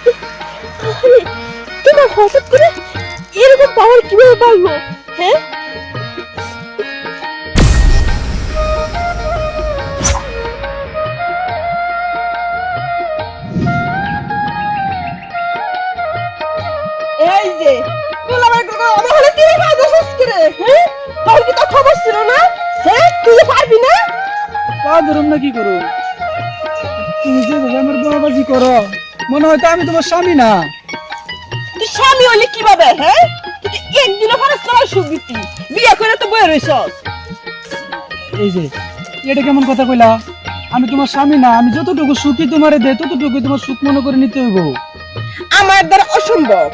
আরে, তোমার হঠাৎ করে এরকম পাওয়ার কীভাবে পারল? হ্যাঁ? যে হ্যাঁ? না? হ্যাঁ? তুই যে পারবি না? পা না কি করো? তুমি যেভাবে আমার বাবাজি করো। মনে হয় তো আমি তোমার স্বামী না। তুই স্বামী হইলে কীভাবে হ্যাঁ? তুই একদিনও করার সুখ দিতি বিয়ে করে তো বয়ে রইছস। এই যে এটা কেমন কথা কইলা? আমি তোমার স্বামী না আমি যতটুকু সুখী তোমারে দে ততটুকু তোমার সুখ মনে করে নিতে হইব। আমার দ্বারা অসম্ভব।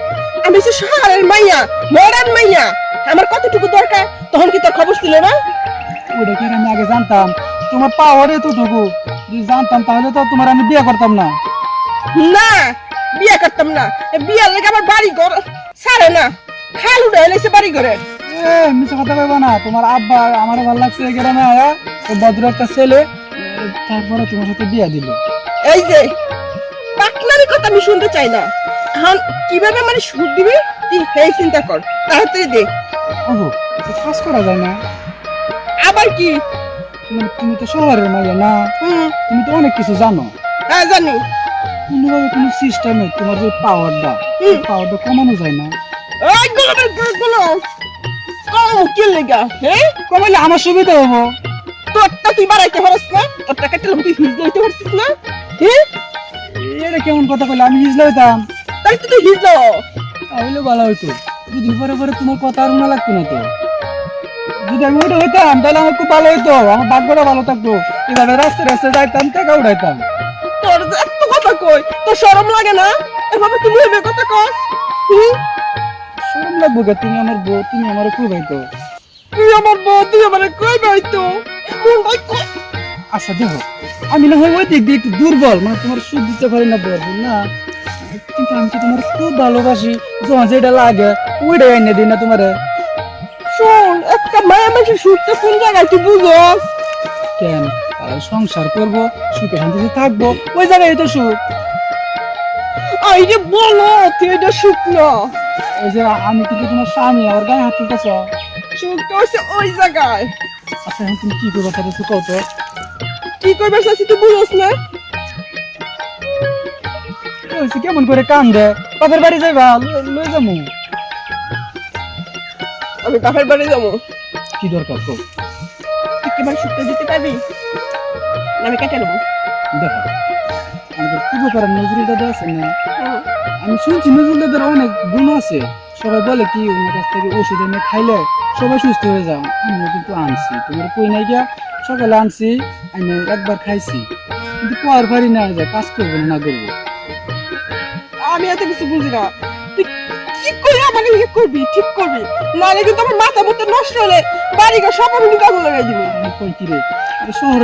আমি যে শহরের মাইয়া মডার্ন মাইয়া আমার কতটুকু দরকার? তখন কি তোর খবর ছিল না? ওটা কি আমি আগে জানতাম? তোমার পাওয়ার এতটুকু। যদি জানতাম তাহলে তো তোমার আমি বিয়ে করতাম না। না বিয়ে করতাম না। বিয়ের লেগে আমার বাড়ি ঘর ছাড়ে না খাল এলেছে বাড়ি ঘরে মিছে কথা কইবা না তোমার আব্বা আমার ভালো লাগছে গ্রামে আয়া তো ভদ্র একটা ছেলে তারপরে তোমার সাথে বিয়ে দিল। এই যে পাকনামি কথা আমি শুনতে চাই না। এখন কীভাবে মানে সুদ দিবি? তুই সেই চিন্তা কর তাড়াতাড়ি দে। ওহো কাজ করা যায় না। আবার কি? তুমি তো শহরের মাইয়া না। তুমি তো অনেক কিছু জানো। হ্যাঁ জানি। কোনোভাবে কোনো সিস্টেমে তোমার যে পাওয়ারটা পাওয়ারটা কমানো যায় না। ওই গোলামেরগুলো। কম কি লেগা হ্যাঁ কমাইলে আমার সুবিধা হব। তোরটা তুই বাড়াইতে পারস না? তোর টাকা তুই হিজ লইতে পারছিস না? হ্যাঁ এটা কেমন কথা কইলে? আমি হিজলা হইতাম তাই তো তুই হিজ তাহলে ভালো হইতো। দুদিন পরে পরে তোমার কথা আর না লাগতো না তো। যদি আমি ওইটা হইতাম তাহলে আমার খুব ভালো হইতো। আমার ভাগ্যটা ভালো থাকতো। এভাবে রাস্তায় রাস্তায় যাইতাম টাকা উঠাইতাম। তোর কথা কই? তোর শরম লাগে না? এভাবে তুমি এভাবে কথা কস? শরম লাগবো কে তুমি আমার বউ তুমি আমার খুব হইতো তুই আমার বউ তুই আমার কই বাইতো? মনটাই কই? আচ্ছা দেখো আমি না হয় ওই দিক দিয়ে একটু দুর্বল মানে তোমার সুখ দিতে পারি না দুর্বল না? কিন্তু আমি তো তোমার খুব ভালোবাসি যখন যেটা লাগে ওইটাই এনে দিই না তোমারে। শোন একটা মায়া মানুষের সুখটা কোন জায়গায় তুই বুঝস? কেন? সংসার করব সুখে শান্তিতে থাকব। ওই জায়গায় তো সুখ। যে বলো তুই এটা সুখ না? ওই যে আমি কিন্তু তোমার স্বামী আর গায়ে হাত তুলতেছ। সুখটা হচ্ছে ওই জায়গায়। আচ্ছা এখন তুমি কি করব তাহলে কত কি করবে চাচ্ছি তুই বুঝস না। হয়েছে কেমন করে কান দে বাপের বাড়ি যাইবা ল- লই যাব আমি বাপের বাড়ি যাব। কি দরকার তুই কি দিতে পারবি? আমি কেটে নেব। দেখো আমাদের করার নজরুল দাদা আছে না? আমি শুনছি নজরুল দাদার অনেক গুণ আছে। সবাই বলে কি ওনার কাছ থেকে ওষুধ এনে খাইলে সবাই সুস্থ হয়ে যাও আমিও কিন্তু আনছি। তোমার কই নাই গিয়া? সকালে আনছি আমি একবার খাইছি। কিন্তু কোয়ার পারি না যে কাজ করব না করব। আমি এত কিছু বুঝি না। তুই কি করে আমাকে ইয়ে করবি ঠিক করবি? নাহলে কিন্তু আমার মাথা মতো নষ্ট হলে বাড়ি সব আমি আগুন লাগাই দিব। কই শহর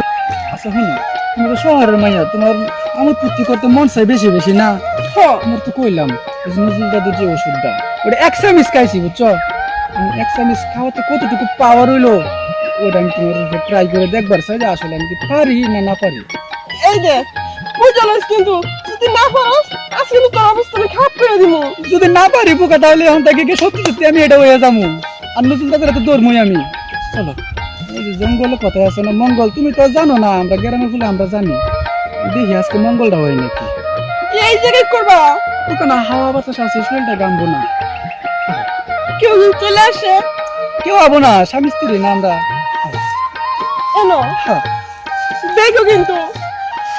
আচ্ছা হইনা তুমি তো শহরের মাইয়া তোমার আমার পুত্রি করতে মন চাই বেশি বেশি না? আমার তো কইলাম নজরুল দাদুর যে ওষুধটা ওটা এক চামিচ খাইছি বুঝছ? এক চামিচ খাওয়াতে কতটুকু পাওয়ার হইল? ওটা আমি তোমার ট্রাই করে দেখবার চাই যে আসলে আমি কি পারি না না পারি। এই যে বুঝালস কিন্তু যদি না পারস আজকে আমি তোর অবস্থা আমি খারাপ করে দিব যদি না পারি পোকা তাহলে এখন থেকে কি সত্যি সত্যি আমি এটা হয়ে যাব আর নতুন দাদার তো দৌড়মই আমি। চলো। জঙ্গলে কথা আছে না মঙ্গল তুমি তো জানো না আমরা গ্রামের ফুলে আমরা জানি। দেখি আজকে মঙ্গলটা হয় নাকি? এই জায়গায় করবা? হাওয়া বাতাস আছে শরীরটা গামবো না। কেউ চলে আসে। কেউ হব না স্বামী স্ত্রী না আমরা। এনো হ্যাঁ, দেখো কিন্তু।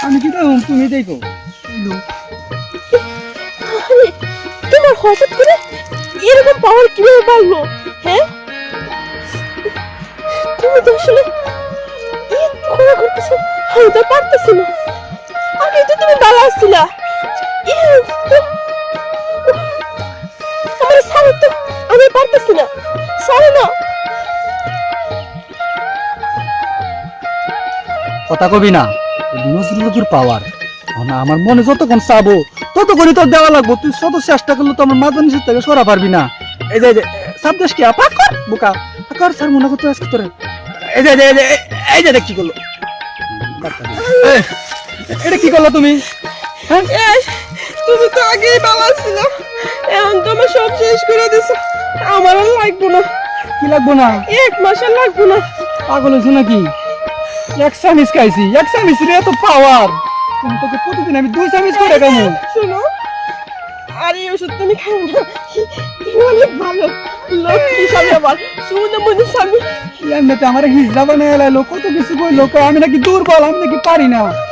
আমি কি দেখুন তুমি দেখো। তোমার হঠাৎ করে এরকম পাওয়ার কীভাবে পারল হ্যাঁ? তুমি তো আসলে করে করতেছো আমি পারতেছি না। আগে তো তুমি আসছিলা। আমার তো আমি পারতেছি না। না। কথা কবি না নজরুলপুর পাওয়ার। না, আমার মনে যতক্ষণ চাবো, ততক্ষণই তোর দেওয়া লাগবো। তুই শত চেষ্টা করলে তো আমার মাথা নিচের থেকে সরা পারবি না। এই যে এই যে সাব দেশ কি, আপা, কর, বোকা। কর, স্যার, মনে করতে আজকে হ্যাঁ? এখন তোমার সব করে লাগবো না। লাগবো না? এক মাসের লাগবো না। পাগল হয়েছো নাকি? এক চামিচ খাইছি এক চামিচ রে এত পাওয়ার তুমি তোকে প্রতিদিন আমি দুই চামিচ করে কেমন শোনো আর ওষুধ তুমি খাও না। অনেক ভালো? আমি নাকি দুর্বল আমি নাকি পারি না।